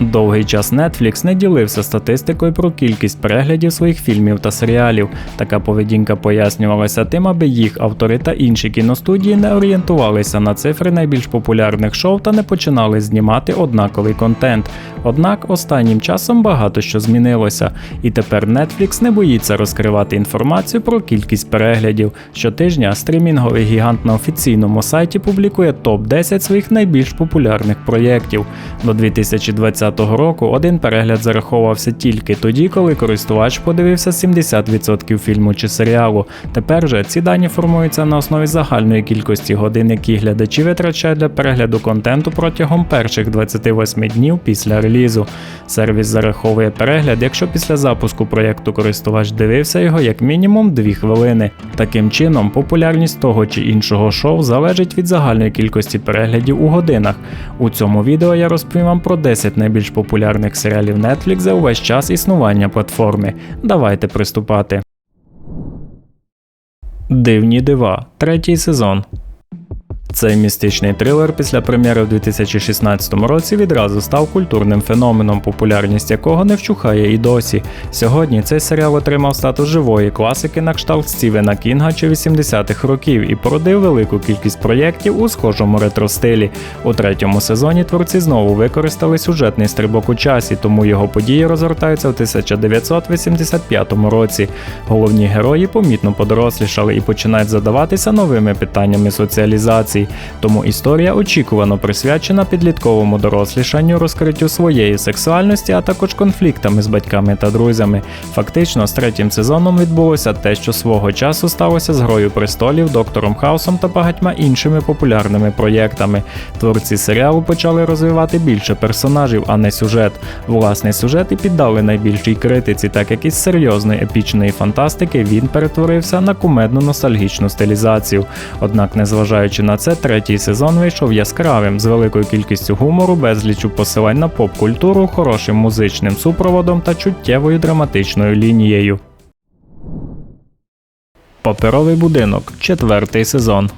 Довгий час Netflix не ділився статистикою про кількість переглядів своїх фільмів та серіалів. Така поведінка пояснювалася тим, аби їх автори та інші кіностудії не орієнтувалися на цифри найбільш популярних шоу та не починали знімати однаковий контент. Однак останнім часом багато що змінилося, і тепер Netflix не боїться розкривати інформацію про кількість переглядів. Щотижня стрімінговий гігант на офіційному сайті публікує топ-10 своїх найбільш популярних проєктів. До 2020 року один перегляд зараховувався тільки тоді, коли користувач подивився 70% фільму чи серіалу. Тепер же ці дані формуються на основі загальної кількості годин, які глядачі витрачають для перегляду контенту протягом перших 28 днів після релізу. Сервіс зараховує перегляд, якщо після запуску проєкту користувач дивився його як мінімум 2 хвилини. Таким чином, популярність того чи іншого шоу залежить від загальної кількості переглядів у годинах. У цьому відео я розповім вам про 10 найбільш популярних серіалів Netflix за увесь час існування платформи. Давайте приступати. Дивні дива. Третій сезон. Цей містичний трилер після прем'єри в 2016 році відразу став культурним феноменом, популярність якого не вчухає і досі. Сьогодні цей серіал отримав статус живої класики на кшталт Стівена Кінга чи 80-х років і породив велику кількість проєктів у схожому ретро-стилі. У третьому сезоні творці знову використали сюжетний стрибок у часі, тому його події розгортаються в 1985 році. Головні герої помітно подорослішали і починають задаватися новими питаннями соціалізації. Тому історія очікувано присвячена підлітковому дорослішанню, розкриттю своєї сексуальності, а також конфліктами з батьками та друзями. Фактично, з третім сезоном відбулося те, що свого часу сталося з Грою престолів, доктором Хаусом та багатьма іншими популярними проєктами. Творці серіалу почали розвивати більше персонажів, а не сюжет. Власний сюжет і піддали найбільшій критиці, так як із серйозної епічної фантастики він перетворився на кумедну ностальгічну стилізацію. Однак, незважаючи на це, третій сезон вийшов яскравим, з великою кількістю гумору, безлічу посилань на поп-культуру, хорошим музичним супроводом та чуттєвою драматичною лінією. Паперовий будинок. Четвертий сезон.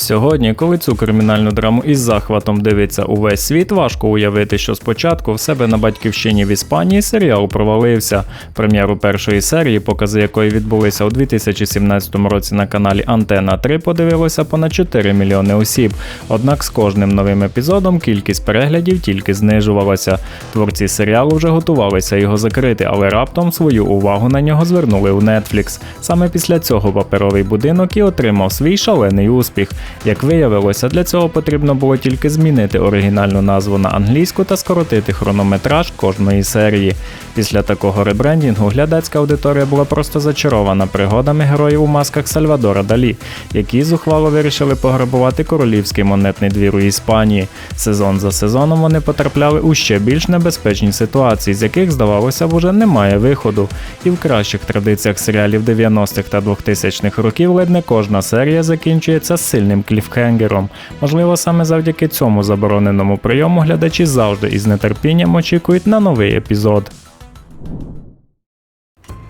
Сьогодні, коли цю кримінальну драму із захватом дивиться увесь світ, важко уявити, що спочатку в себе на батьківщині в Іспанії серіал провалився. Прем'єру першої серії, покази якої відбулися у 2017 році на каналі Антена 3, подивилося понад 4 мільйони осіб. Однак з кожним новим епізодом кількість переглядів тільки знижувалася. Творці серіалу вже готувалися його закрити, але раптом свою увагу на нього звернули у Netflix. Саме після цього паперовий будинок і отримав свій шалений успіх. Як виявилося, для цього потрібно було тільки змінити оригінальну назву на англійську та скоротити хронометраж кожної серії. Після такого ребрендінгу глядацька аудиторія була просто зачарована пригодами героїв у масках Сальвадора Далі, які зухвало вирішили пограбувати королівський монетний двір у Іспанії. Сезон за сезоном вони потрапляли у ще більш небезпечні ситуації, з яких, здавалося б, уже немає виходу. І в кращих традиціях серіалів 90-х та 2000-х років ледь не кожна серія закінчується сильним кліфхенгером. Можливо, саме завдяки цьому забороненому прийому глядачі завжди із нетерпінням очікують на новий епізод.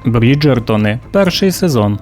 Бріджертони. Перший сезон.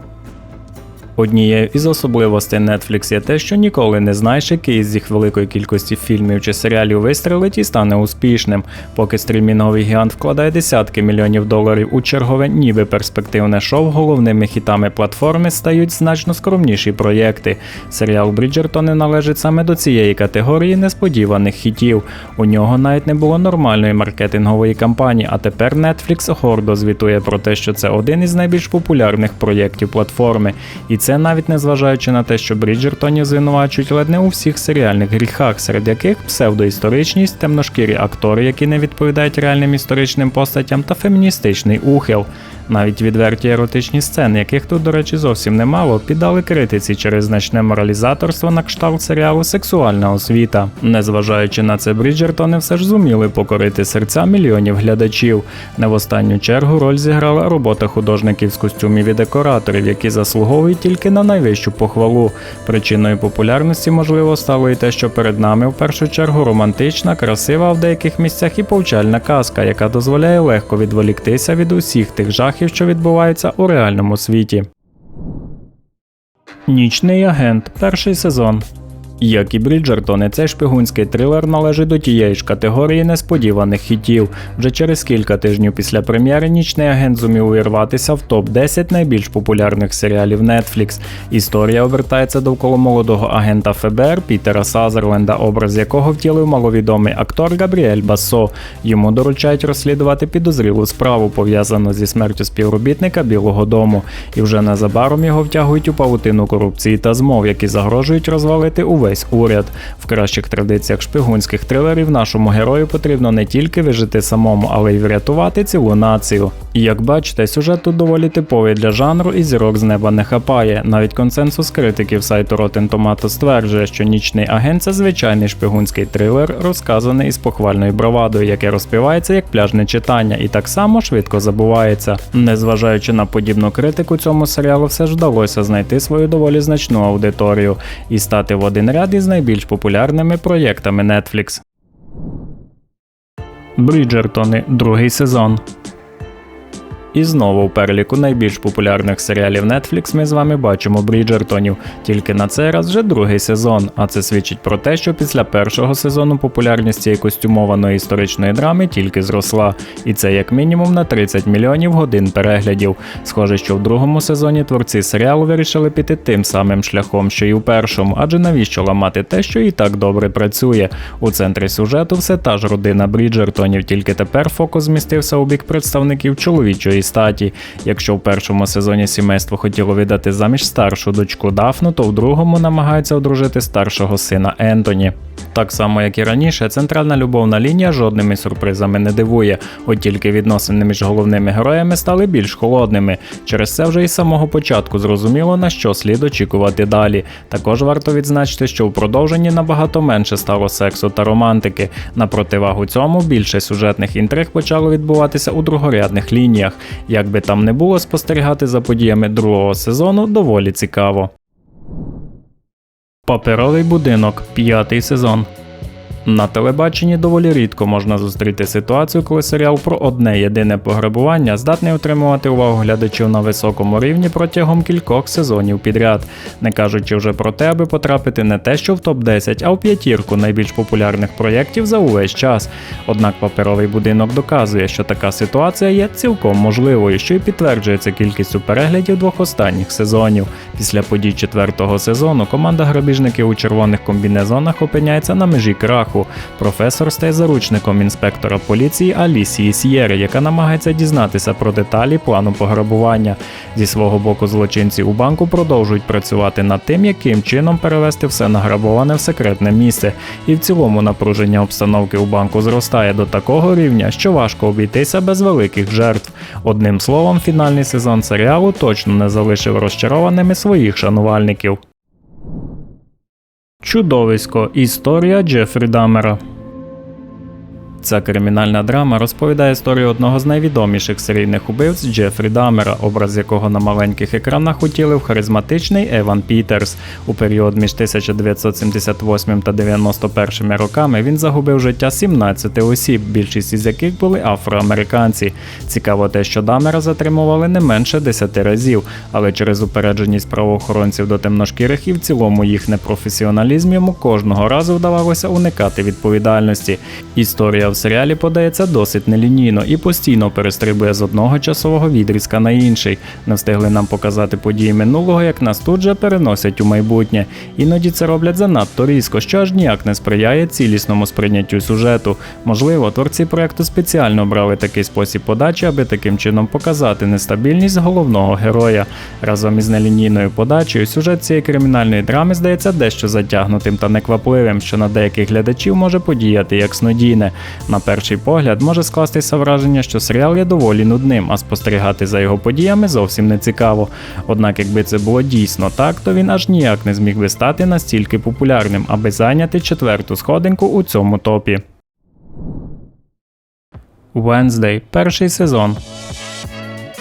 Однією із особливостей Netflix є те, що ніколи не знаєш, який з їх великої кількості фільмів чи серіалів вистрелить і стане успішним, поки стрімінговий гігант вкладає десятки мільйонів доларів у чергове, ніби перспективне шоу, головними хітами платформи стають значно скромніші проєкти. Серіал Бріджертони належить саме до цієї категорії несподіваних хітів. У нього навіть не було нормальної маркетингової кампанії, а тепер Netflix гордо звітує про те, що це один із найбільш популярних проєктів платформи. І це навіть не зважаючи на те, що Бріджертоні звинувачують ледь не у всіх серіальних гріхах, серед яких псевдоісторичність, темношкірі актори, які не відповідають реальним історичним постатям, та феміністичний ухил. Навіть відверті еротичні сцени, яких тут, до речі, зовсім немало, піддали критиці через значне моралізаторство на кшталт серіалу Сексуальна освіта. Незважаючи на це, Бріджертони все ж зуміли покорити серця мільйонів глядачів. Не в останню чергу роль зіграла робота художників з костюмів і декораторів, які заслуговують тільки на найвищу похвалу. Причиною популярності, можливо, стало і те, що перед нами в першу чергу романтична, красива, а в деяких місцях і повчальна казка, яка дозволяє легко відволіктися від усіх тих жахів, що відбуваються у реальному світі. Нічний агент. Перший сезон. Як і Бріджертони, цей шпигунський трилер належить до тієї ж категорії несподіваних хітів. Вже через кілька тижнів після прем'єри нічний агент зумів увірватися в топ-10 найбільш популярних серіалів Netflix. Історія обертається довкола молодого агента ФБР Пітера Сазерленда, образ якого втілив маловідомий актор Габріель Басо. Йому доручають розслідувати підозрілу справу, пов'язану зі смертю співробітника Білого Дому, і вже незабаром його втягують у павутину корупції та змов, які загрожують розвалити увесь уряд. В кращих традиціях шпигунських трилерів нашому герою потрібно не тільки вижити самому, але й врятувати цілу націю. І як бачите, сюжет тут доволі типовий для жанру і зірок з неба не хапає. Навіть консенсус критиків сайту Rotten Tomatoes стверджує, що нічний агент це звичайний шпигунський трилер, розказаний із похвальною бравадою, яке розпівається як пляжне читання, і так само швидко забувається. Незважаючи на подібну критику, цьому серіалу все ж вдалося знайти свою доволі значну аудиторію і стати в один ряд із найбільш популярними проєктами Netflix. Бріджертони, другий сезон. І знову в переліку найбільш популярних серіалів Netflix ми з вами бачимо Бріджертонів, тільки на цей раз вже другий сезон. А це свідчить про те, що після першого сезону популярність цієї костюмованої історичної драми тільки зросла, і це як мінімум на 30 мільйонів годин переглядів. Схоже, що в другому сезоні творці серіалу вирішили піти тим самим шляхом, що і у першому, адже навіщо ламати те, що і так добре працює. У центрі сюжету все та ж родина Бріджертонів, тільки тепер фокус змістився у бік представників чоловічої статі. Якщо в першому сезоні сімейство хотіло віддати заміж старшу дочку Дафну, то в другому намагаються одружити старшого сина Ентоні. Так само, як і раніше, центральна любовна лінія жодними сюрпризами не дивує, от тільки відносини між головними героями стали більш холодними. Через це вже із самого початку зрозуміло, на що слід очікувати далі. Також варто відзначити, що в продовженні набагато менше стало сексу та романтики. На противагу цьому більше сюжетних інтриг почало відбуватися у другорядних лініях. Як би там не було, спостерігати за подіями другого сезону доволі цікаво. Паперовий будинок, п'ятий сезон. На телебаченні доволі рідко можна зустріти ситуацію, коли серіал про одне єдине пограбування здатний утримувати увагу глядачів на високому рівні протягом кількох сезонів підряд, не кажучи вже про те, аби потрапити не те, що в топ-10, а в п'ятірку найбільш популярних проєктів за увесь час. Однак паперовий будинок доказує, що така ситуація є цілком можливою, що й підтверджується кількістю переглядів двох останніх сезонів. Після подій четвертого сезону команда грабіжників у червоних комбінезонах опиняється на межі краху. Професор стає заручником інспектора поліції Алісії С'єри, яка намагається дізнатися про деталі плану пограбування. Зі свого боку, злочинці у банку продовжують працювати над тим, яким чином перевести все награбоване в секретне місце. І в цілому напруження обстановки у банку зростає до такого рівня, що важко обійтися без великих жертв. Одним словом, фінальний сезон серіалу точно не залишив розчарованими своїх шанувальників. Чудовисько. Історія Джефрі Дамера. Ця кримінальна драма розповідає історію одного з найвідоміших серійних убивць Джефрі Дамера, образ якого на маленьких екранах утілив харизматичний Еван Пітерс. У період між 1978 та 91 роками він загубив життя 17 осіб, більшість із яких були афроамериканці. Цікаво те, що Дамера затримували не менше 10 разів, але через упередженість правоохоронців до темношкірих і в цілому їх непрофесіоналізм йому кожного разу вдавалося уникати відповідальності. Історія серіалі подається досить нелінійно і постійно перестрибує з одного часового відрізка на інший. Не встигли нам показати події минулого, як нас тут же переносять у майбутнє. Іноді це роблять занадто різко, що аж ніяк не сприяє цілісному сприйняттю сюжету. Можливо, творці проекту спеціально обрали такий спосіб подачі, аби таким чином показати нестабільність головного героя. Разом із нелінійною подачею сюжет цієї кримінальної драми здається дещо затягнутим та неквапливим, що на деяких глядачів може подіяти як снодійне. На перший погляд може скластися враження, що серіал є доволі нудним, а спостерігати за його подіями зовсім не цікаво. Однак, якби це було дійсно так, то він аж ніяк не зміг би стати настільки популярним, аби зайняти четверту сходинку у цьому топі. Wednesday – перший сезон.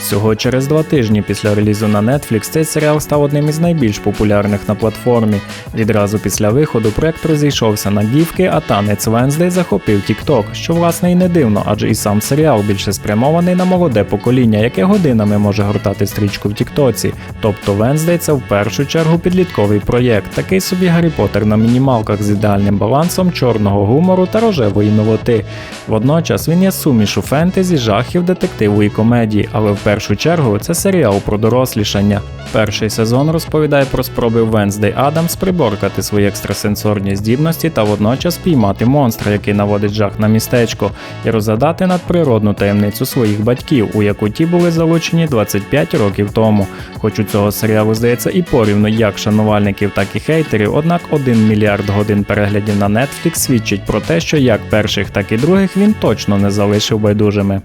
Всього через два тижні після релізу на Netflix цей серіал став одним із найбільш популярних на платформі. Відразу після виходу проект розійшовся на гівки, а танець Венздей захопив TikTok, що власне і не дивно, адже і сам серіал більше спрямований на молоде покоління, яке годинами може гортати стрічку в Тіктоці. Тобто Венздей це в першу чергу підлітковий проєкт, такий собі Гаррі Поттер на мінімалках з ідеальним балансом чорного гумору та рожевої милоти. Водночас він є сумішу фентезі, жахів, детективу і комедії, але в першу чергу це серіал про дорослішання. Перший сезон розповідає про спроби Венздей Адамс приборкати свої екстрасенсорні здібності та водночас піймати монстра, який наводить жах на містечко, і розгадати надприродну таємницю своїх батьків, у яку ті були залучені 25 років тому. Хоч у цього серіалу здається і порівну як шанувальників, так і хейтерів, однак 1 мільярд годин переглядів на Netflix свідчить про те, що як перших, так і других він точно не залишив байдужими.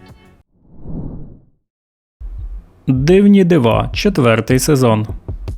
Дивні дива, четвертий сезон.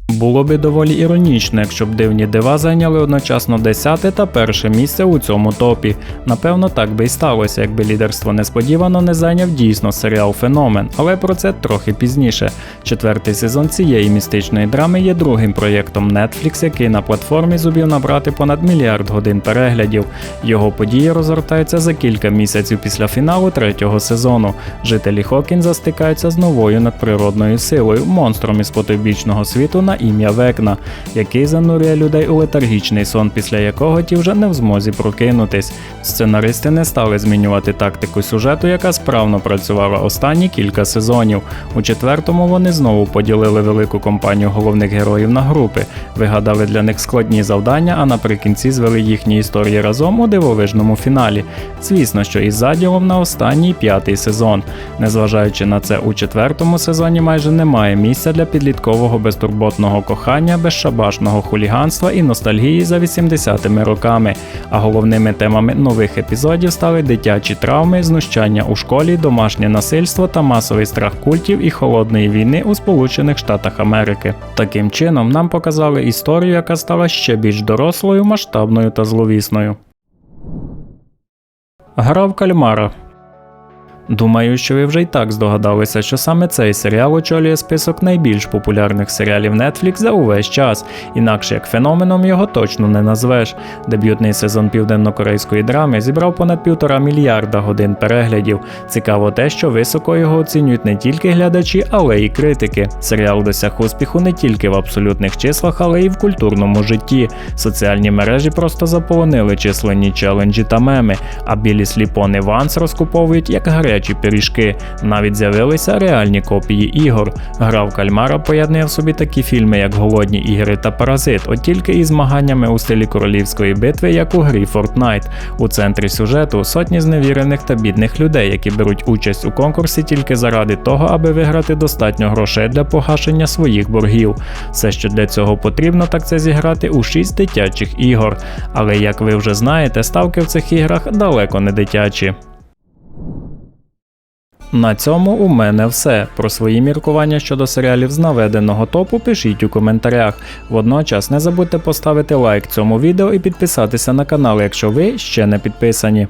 Було би доволі іронічно, якщо б дивні дива зайняли одночасно десяте та перше місце у цьому топі. Напевно, так би й сталося, якби лідерство несподівано не зайняв дійсно серіал Феномен, але про це трохи пізніше. Четвертий сезон цієї містичної драми є другим проєктом Netflix, який на платформі зубів набрати понад мільярд годин переглядів. Його події розгортаються за кілька місяців після фіналу третього сезону. Жителі Хокінза стикаються з новою надприродною силою, монстром із потойбічного світу на ім'я Векна, який занурює людей у летаргічний сон, після якого ті вже не в змозі прокинутись. Сценаристи не стали змінювати тактику сюжету, яка справно працювала останні кілька сезонів. У четвертому вони знову поділили велику компанію головних героїв на групи, вигадали для них складні завдання, а наприкінці звели їхні історії разом у дивовижному фіналі. Звісно, що із заділом на останній п'ятий сезон. Незважаючи на це, у четвертому сезоні майже немає місця для підліткового безтурботного кохання, безшабашного хуліганства і ностальгії за 80-ми роками. А головними темами нових епізодів стали дитячі травми, знущання у школі, домашнє насильство та масовий страх культів і холодної війни у Сполучених Штатах Америки. Таким чином, нам показали історію, яка стала ще більш дорослою, масштабною та зловісною. Гра в кальмара. Думаю, що ви вже й так здогадалися, що саме цей серіал очолює список найбільш популярних серіалів Netflix за увесь час, інакше як феноменом його точно не назвеш. Дебютний сезон південнокорейської драми зібрав понад півтора мільярда годин переглядів. Цікаво те, що високо його оцінюють не тільки глядачі, але й критики. Серіал досяг успіху не тільки в абсолютних числах, але й в культурному житті. Соціальні мережі просто заполонили численні челенджі та меми, а білі сліпони Ванс розкуповують як гарячі пиріжки. Навіть з'явилися реальні копії ігор. Гра в кальмара поєднує в собі такі фільми, як Голодні ігри та Паразит, от тільки із змаганнями у стилі королівської битви, як у грі Fortnite. У центрі сюжету сотні зневірених та бідних людей, які беруть участь у конкурсі тільки заради того, аби виграти достатньо грошей для погашення своїх боргів. Все, що для цього потрібно, так це зіграти у 6 дитячих ігор. Але як ви вже знаєте, ставки в цих іграх далеко не дитячі. На цьому у мене все. Про свої міркування щодо серіалів з наведеного топу пишіть у коментарях. Водночас не забудьте поставити лайк цьому відео і підписатися на канал, якщо ви ще не підписані.